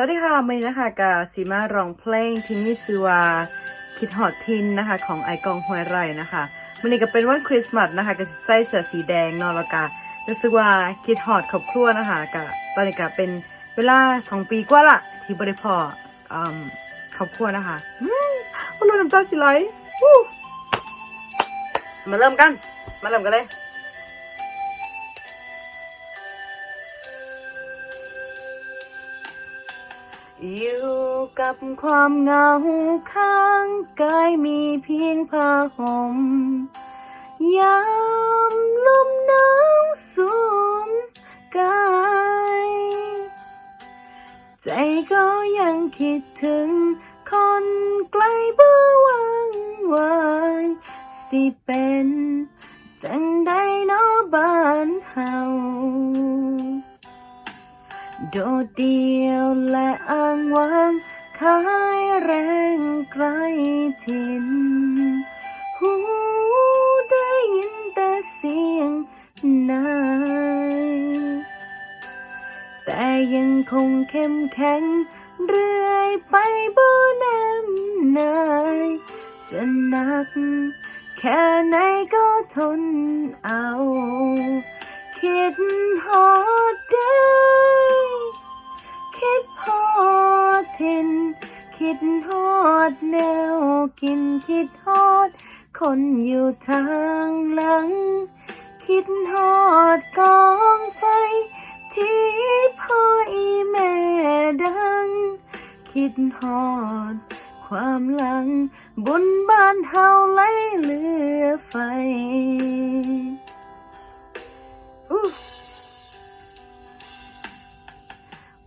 วัสดีค่ะวันนี้นะคะกับซีมาร้องเพลงที่นี่ชื่อว่าคิดฮอตทินนะคะ ของไอกองหวยไรนะคะวันนี้ก็เป็นวันคริสต์มาสนะคะก็ใส่เสื้อสีแดงนอนแล้วก็รู้สึกว่าคิดฮอตครอบครัวนะคะก็ตอนนี้ก็เป็นเวลาสองปีกว่าละที่บริพออืมครอบครัวนะคะอืมวันนี้น้ำตาสิไหลมาเริ่มกัน มาเริ่มกันเลย อยู่กับความเหงาข้างกายมีเพียงผ้าห่มยามลมหนาวสวมกาย ใจก็ยังคิดถึงคนไกลเบ่วังวายสิเป็น ดดเดียวและอ้างว้างขายแรงไกลถิ่น หูได้ยินแต่เสียงนายแต่ยังคงเข้มแข็ง เรื่อยไปบ่แนมนายจะหนัก แค่ไหนก็ทนเอา คิดฮอดเด้ คิดฮอดแนวกินคิดฮอด คนอยู่ทางหลัง คิดฮอดกองไฟ ที่พ่ออีแม่ดัง คิดฮอด ความหลัง บนบ้านเฮาไหลเหลือไฟ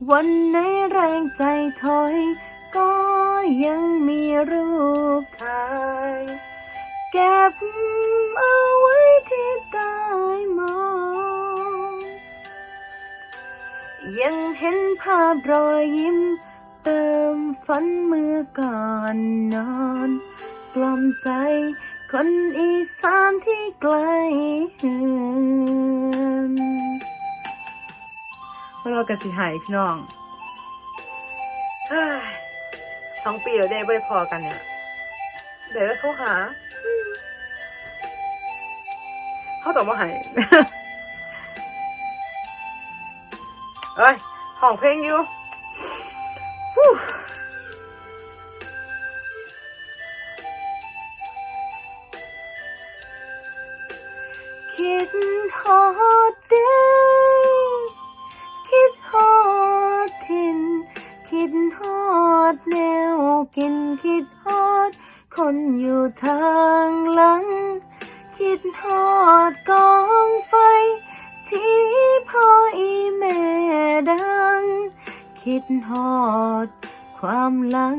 วันไหนแรงใจถอย ยังมีรูปถ่ายเก็บเอาไว้ที่ใต้หมอนยังเห็นภาพรอยยิ้ม เติมฝันเมื่อก่อนนอนกล่อมใจคนอีสานที่ไกลเฮือนเรากระสิหายพี่น้อง สองปีแล้วได้ไม่ได้พอกันเนี่ย เดี๋ยวจะโทรหา เขาตอบว่าหายเอ้ยห้องเพลงอยู่คิดฮอดเด คิดฮอดแนวกินคิดฮอด คนอยู่ทางหลัง คิดฮอดกองไฟ ที่พ่ออีแม่ดัง คิดฮอด ความหลัง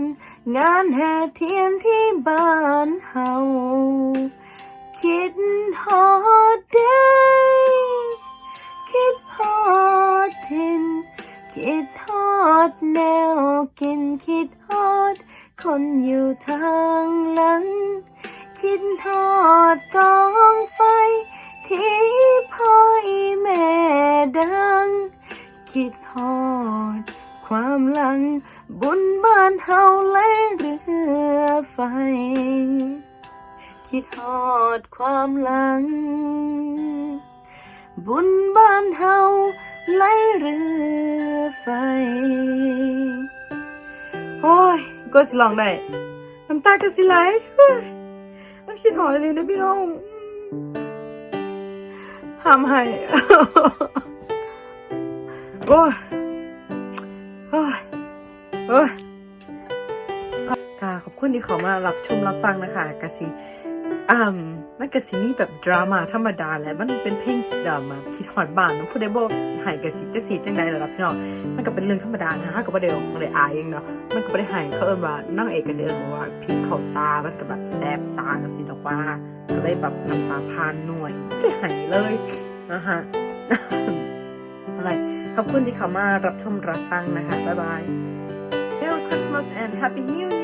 งานแห่เทียนที่บ้านเฮาคิดฮอดเด้คิดฮอดทินคิดฮอ ดแนวกินคิดฮอด คนอยู่ทางหลัง คิดฮอดกองไฟ ที่พ่ออีแม่ดัง คิดฮอด ความหลังบุญบ้านเฮาไหลเรือไฟ คิดฮอดความหลัง บุญบ้านเฮา ไหลเรือไฟ โอ้ยก็สิลองได้น้ำตาก็สิไหลเฮ้ยมันคิดหอยเลยนะพี่น้องห้ามให้โอ้ยโอ้ยโอ้ยขอบคุณที่เขามารับชมรับฟังนะคะกะสิอ่า มันกะสินี่แบบดราม่าธรรมดาแหละมันเป็นเพลงดราม่าคิดหอดบ้านน้องผู้ใดบอกหายกะสิจะสีจังใดเหรอล่ะพี่น้องมันก็เป็นเรื่องธรรมดานะฮะก็บ่ได้บ่ได้อายเองเนาะมันก็บ่ได้หายเขาเอิ้นว่านางเอกก็สิเอิ้นว่าพริกเข้าตามันก็แบบแสบตาจังซี่ดอกว่าก็เลยแบบน้ำตาพานหน่วยไม่ได้หายเลยนะฮะอะไรขอบคุณที่เข้ามารับชมรับฟังนะคะบ๊ายบาย Merry Christmas and Happy New Year